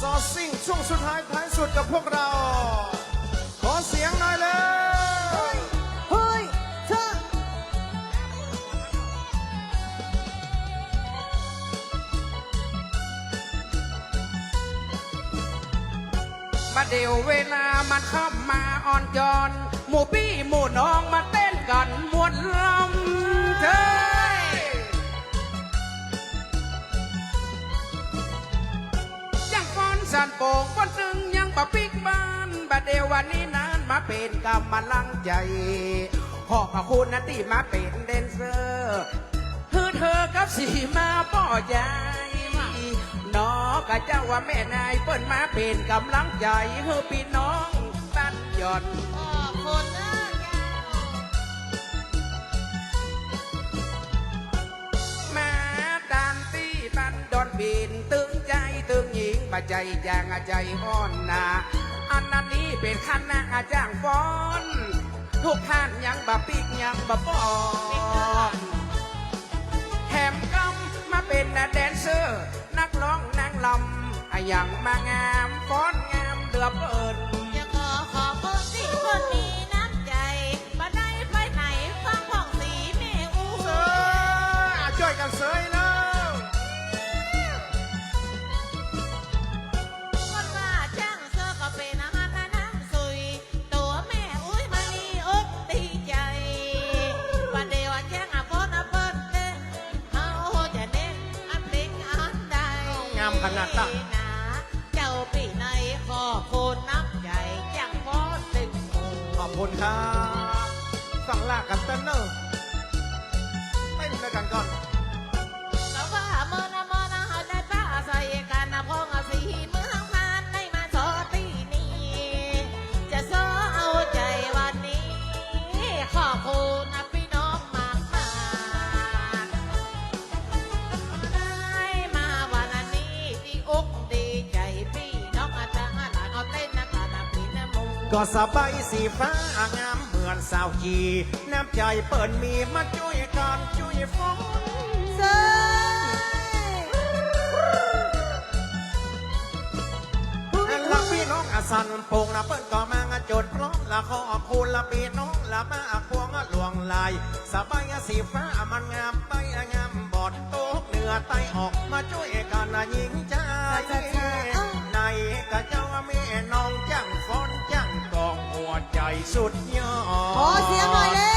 ซอซิ่งช่วงสุดท้ายท้ายสุดกับพวกเรา ขอเสียงหน่อยเลยเฮ้ยเธอมาเดี๋ยวเวลามันเข้ามาอ่อนจอน หมู่พี่หมู่น้องมาเต้นกันมวนลำเธอ สันโป่งคนหนึ่งยังบะปิกบ้านบัดเดี๋ยววันนี้นานมาเป็นกำมาลังใจ ขอบพระคุณนะที่มาเป็นแดนเซอร์คือเธอกับสีมาป่อใจน้องกะเจ้าว่าแม่นายเปิ้นมาเป็นกำลังใจเฮ้อพี่น้องตันหย่อน มาใจจางใจอ่อนนาอันนั้นนี้เป็นคณะจ้างฟ้อน ทุกท่านยังบะปิกยังบะปอนแถมกำมาเป็นแดนเซอร์ นักร้องนางลำอย่างมางามฟ้อนงามเดือบเอิน สั่งลากันเต้นเนอร์เต้นด้วยกันก่อน ก็สบายสีฟ้างามเหมือนสาวจีน้ำใจเปิดมีมาช่วยกันช่วยฟ้องละพี่น้องอาสันโป่งละเปิ้นก็มางจดพร้อมละขอบคุณละพี่น้องละมาพวงหลวงลายสบายสีฟ้ามันงามไปงามบอดโตกเหนือใต้ออกมาช่วยกันนะหญิงใจ สุดยอดขอเสียงหน่อยเลย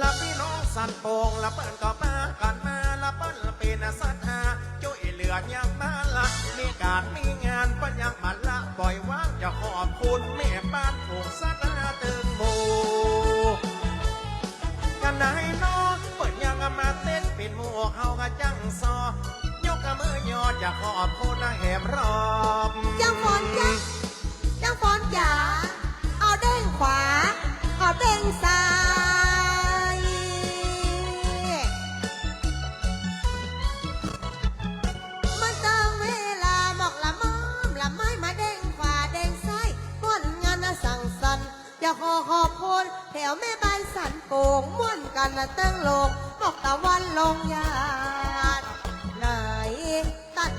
ละพี่น้องสันโป่งละเปิ้นก็มากันมาละเปิ้นเป็นสัตหาช่วยเหลือยังมาละมีการมีงานเปิ้นยังมาละปล่อยว่างจะขอบคุณแม่บ้านผูกสัตหาตึงหมู่กันไหนน้องเปิ้นยังมาเต้นเป็นหมู่เฮาก็จังซอ ยอยอจะขอบคุณนะแหมรอบจังฝนจ้ะจังฝนจ๋าเอาเด้งขวา เอาเด้งซ้ายมันตั้งเวลาบอกละม้อมละไม้มาเด้งขวาเด้งซ้ายม่วนงานนะสั่งสรรค์จะขอขอบคุณแถวแม่ใบานสันโป่งม่วนกันนะตั้งโลกบอกตะวันลงยา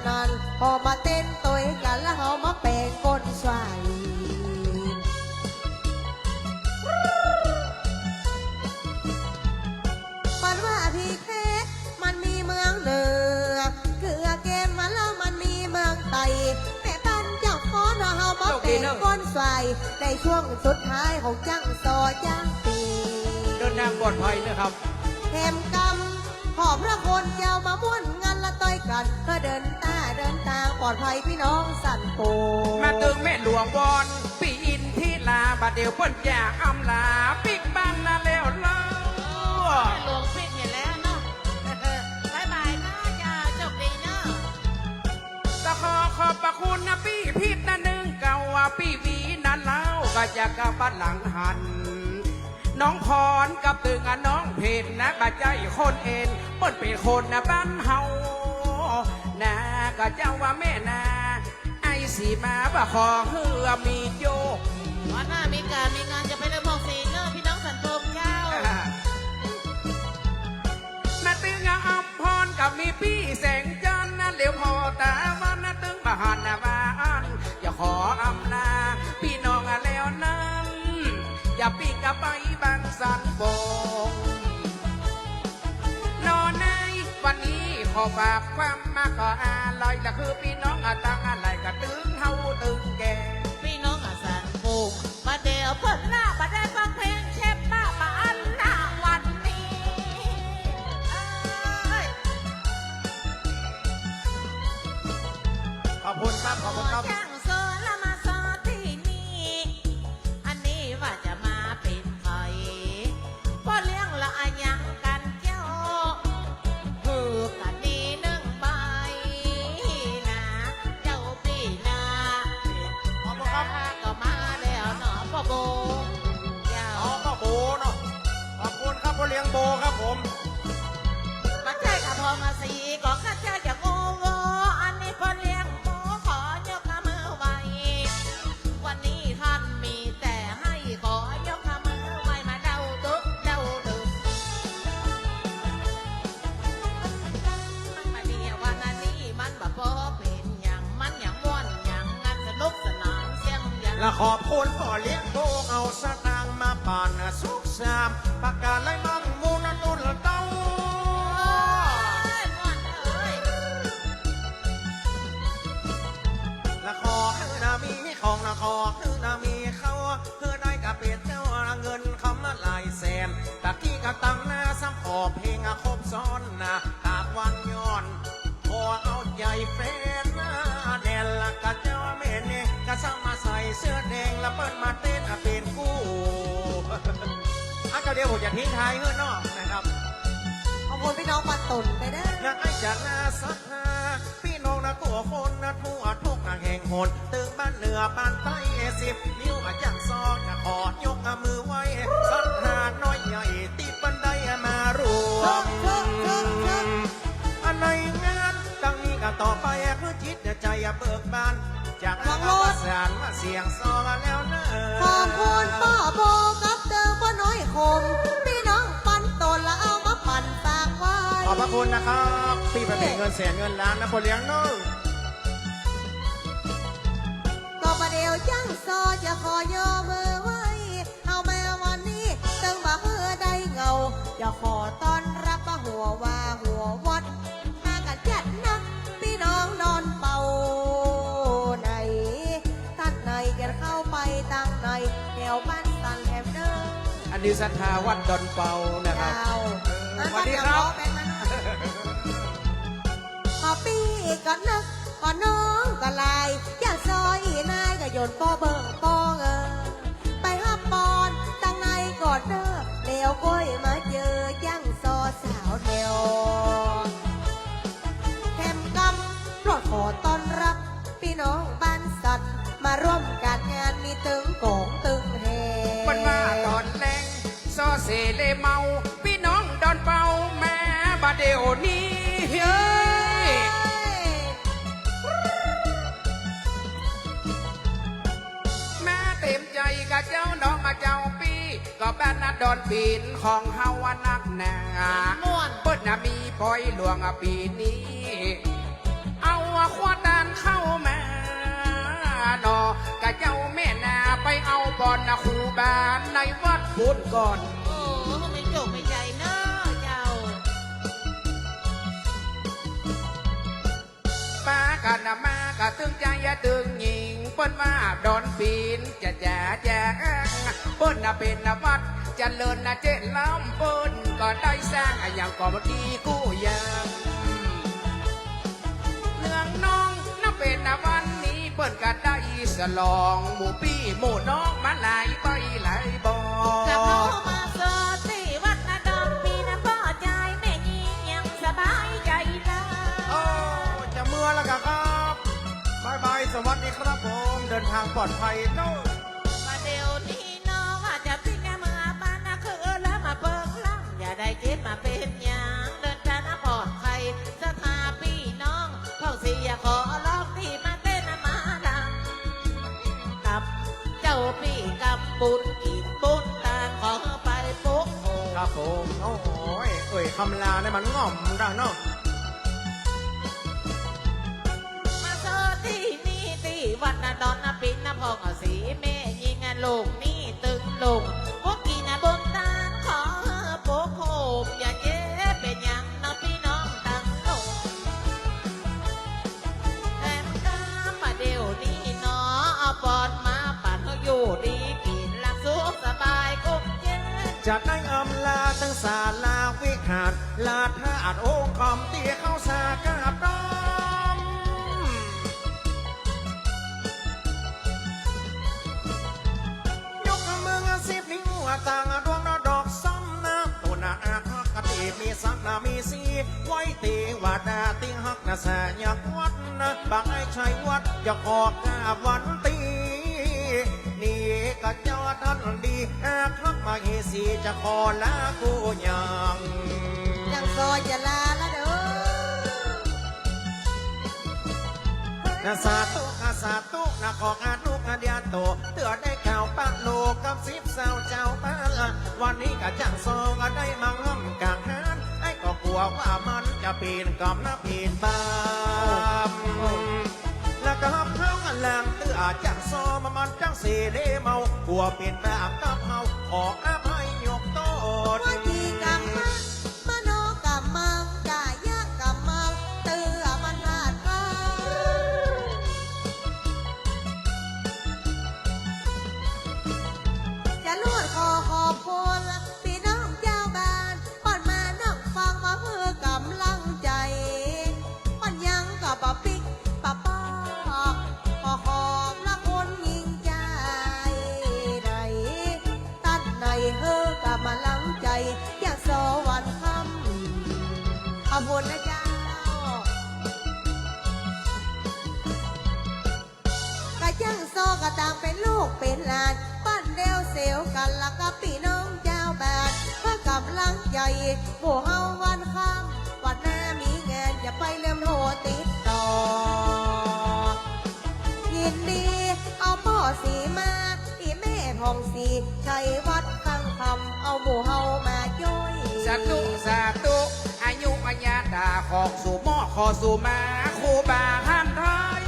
นันพอมาเต้นตัวกันแล้วเขามาเป็นคนสวยมันว่าพี่แค่มันมีเมืองเหนือเกือเกมมาแล้วมันมีเมืองไตแม่บ้านเจ้าขอนะเฮามาเป็นก้นสวยในช่วงสุดท้ายของจังซอจังปีเดินทางปลอดภัยนะครับแถมกำขอพระคนเจ้ามาม่วน งานละต้อยกันก็เดินตาเดินทางปลอดภัยพี่น้องสันโปมาตึงแม่หลวงวอนปีอินที่ลาบัดเดียวเปิ้นอยากอำลาปิกบ้านนาแล้วเล่าหลวงปิดเห็นแล้วเนาะบายบายนะจ้าจบดีเนาะก็ขอขอบพระคุณนะพี่พิษนะหนึ่งเก่าว่าพี่วีนั่นเล่าก็จะกลับบ้านหลังหัน น้องพรกับตึงอะน้องเพนนะกะใจคนเอ็นเปิ้นเป็นคนนะบ้านเฮา นะก็เจ้าว่าแม่นา ไอ้สีมาบ่ขอเฮือมีโยกวันหน้ามีการมีงานจะไปเริ่มบอกสีเนอะพี่น้องสันโปมเจ้านาตึงอะอำพรกับมีพี่แสงจันทร์นะเหลียวพอตาวันนะตึงบาหันนะวานอย่าขออำนาจพี่น้องอะแล้วนั้นอย่าปีกกะไปบางสันโบงนอนในวันนี้ขอฝากความมาก็ อะไรละคือพี่น้องอะตังอะไรก็ตึงเฮาตึงแก่พี่น้องอาสันปลูกมาเดี๋ยวเพิ่นหน้ามาได้ฟังเพลงเชฟป้ามาอันหน้าวันนี้ขอบคุณครับขอบคุณครับ ใช่กับพอมาสีก็ข้าเจ้าจะโงโงอันนี้พอเลี้ยงหมูขอยกมือไหววันนี้ท่านมีแต่ให้ขอยกมือไหวมาเดาตุ๊เดาดึกมันมาเนี่ยวันนี้มันบ่พอเป็นอย่างมันอย่างม่วนอย่างงานสนุกสนานเสียงอย่างและขอบคุณพ่อเลี้ยงโบเอาสตางค์มาป่นสุขสามประกาศไล่มั่ง อะก็เดี๋ยวผมจะทิ้งท้ายเฮือนอกนะครับขอบคุณพี่น้องปันตุนไปเด้ออยากให้จัดนาสักหาพี่น้องนะตัวคนนะทั่วทุกแห่งหนตึงบ้านเหนือบ้านใต้สิบนิ้วอาจังซอกนะขอยกมือไว้สักหาน้อยใหญ่ตีปันไดมารวมเชิญเชิญเชิญอันในงานตั้งนี้ก็ต่อไปคือจิตใจเบิกบาน จากหวังโลดสารมาเสียงซอแล้วเนอะ ระคุณนะครับที่ไปเป็นเงินแสนเงินล้านนะพอเลี้ยงเนอะก็ประเดี๋ยวจังซอจะขอยอมือไว้ เอาแม่วันนี้ตึงบ่เฮือได้เงา อย่าขอต้อนรับมาหัวว่าหัววัดมากันจัดนักพี่น้องนอนเป่าในท่านในกันเข้าไปตั้งในแถวบ้านสันแฮมเดอร์อันนี้ศรัทธาวัดดอนเปานะครับยาวเออสวัสดีครับ แบ่งมาหน่อยพอปีก็นึกก็น้องก็ลายอย่าซอยนายก็โยนปอเบิ่งปอเออไปฮับบอลตั้งในกอดเด้อเลี้ยวก้อยมาเจอยังซอสาวแถวแถมกำรอดขอต้อนรับ พี่น้องบ้านสันมาร่วมการงานมีตึงโกงตึงเฮมันมาตอนแรงซอเซเลเมา พี่น้องดอนเป่าแม่บาเดโอนี้ ดอนปีนของเฮาว่านักหนาม่วน เปิดน่ะมีปอยหลวงอะปีนี้ เอาขวดดานเข้ามาดอกกับเจ้าแม่นาไปเอาบอลนะครูบานในวัดพุทธก่อน โอ้ไม่จบไม่ใจเนอะเจ้าป้ากันนะมาก็ตึงใจอย่าตึง ปนว่าดอนปีนจะแจ๋แจ๋เปิ้นน่ะเป็นนะวัดจะเลินนะเจ็ดล้ำปนก็ได้สร้างอย่างก็มาดีกู้ยังเนื่องน้องน่ะเป็นนะวันนี้เปิ้นก็ได้สลอง หมู่พี่หมู่น้องมาหลายไปหลายบอ วัสดีครับผม เดินทางปลอดภัยเนอะมาเดี๋ยวนี้น้องอาจจะพิจารณาบ้านนะคือแล้วมาเปิงลังอย่าได้เก็บมาเป็นอย่างเดินทางปลอดภัยสถาพี่น้องเข้าเสียขอร้องที่มาเต้นมาดังกับเจ้าพี่กับบุญอีกบุญตางขอไปปุ๊บโอ้ครับผมโอ้โหเอ่ยคำลาเนี่ยมันง่อมดังเนาะ พ่องสีแม่ยิงลูกนี่ตึงลงพวกกีนบนตานขอโปกโคมอย่าเจ๊เป็นยังนะพี่น้องตั้งลงแอมตามาเดี๋ยวนี้เนาะเอาปอนมาปั่นเขาอยู่ดีกินหลับสุขสบายกุ๊กเจ๊จะได้อำลาทั้งศาลาวิหารลาธาตุองค์คอมเตี้ยเข้าสากาบดอม ต่างดวงดอกซ้ำน้ำตัวนาอาคักกติมีสักนามีสีไว้ตีว่าดาติฮักนาแสยากวัดนะบางไอ้ชัยวัดอยากออกกาวันตีนี่ก็เจ้าท่านดีอาครักมาเฮสีจะขอลากูยังยังซอยจะลาละ เด้อาสาตุอาสาตุนาขออาลูกอาเดียโตเตือได้ข่าวปากโลกกับสิบสาวเจ้าบ้านวันนี้ก็จังซองก็ได้มาง่อมกลางหานไอ้ก็กลัวว่ามันจะปีนกอบน้าปีนบามแล้วก็เพิ่งแรงเตือจังซอมามันจังสีเดเมากลัวเปลี่ยนแบบกับเฮาขออภ เอาบุญนะเจ้ากะจังโซกะตางเป็นลูกเป็นหลานปั้นเดวเสียวกันละกับพี่น้องเจ้าแบดเพื่อกำลังใจหมู่เฮาวันข้ามวันหน้ามีงานจะไปเริ่มโทรติดต่อ ยินดีเอาพ่อสีมาอีแม่พองสีชัยวัดข้างคำเอาหมู่เฮามาย่อย สู่มาครูบาห้ามไทย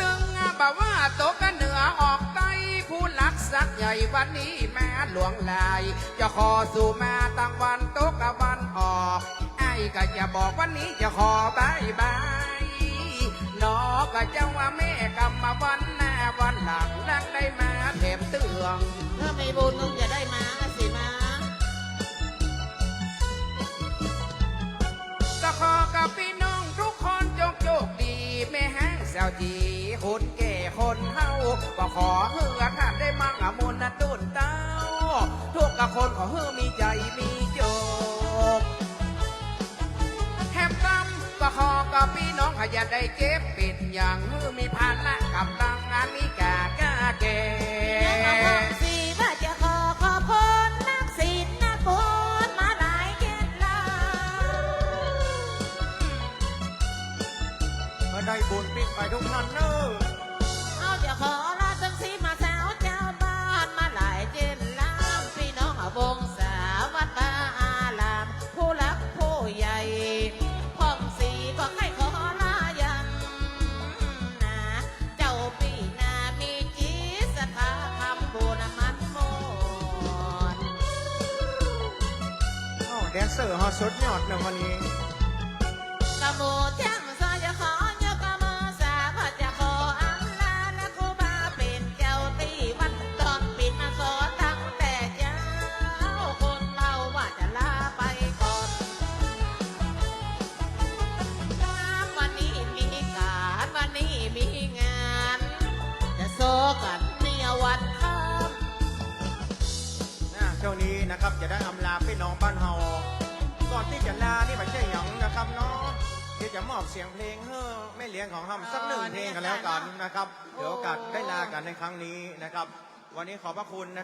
ตึงบ่าว่าตกกันเหนือออกใต้ผู้ลักษักใหญ่วันนี้แม่หลวงลาย จะขอสู่มาตั้งวันตกกับวันออกไอ้ก็จะบอกวันนี้จะขอบายบายนอก็จะ นเฮาก็ขอเฮือท่านได้มั่งอมนนะตุนเต้า ทุกคนขอเฮือมีใจมีโจกแฮมตั้มก็ขอกับพี่น้องขยันได้เก็บปิดอย่างเฮือมีพันละกับตังงานมีกากาแก่ยังเอาบอกสิว่าจะขอขอบคุณนักศินักบุญมาหลายเจ็ดล้านก็ได้บุญปิดไปทุกท่านเนอะ ใหญ่พ่องสีก็ให้ขอลายันนะเจ้าปีนามีจิตศรัทธาคำบูรมัดมนเอ้าแดนเซอร์ฮอสุดยอดนะวันนี้กะโมจังซอยจ จะมอบเสียงเพลงเฮ้อไม่เลี้ยงของทำสักหนึ่งเพลงกันแล้วกันนะครับเดี๋ยวโอกาสได้ลากันในครั้งนี้นะครับ วันนี้ขอบพระคุณนะ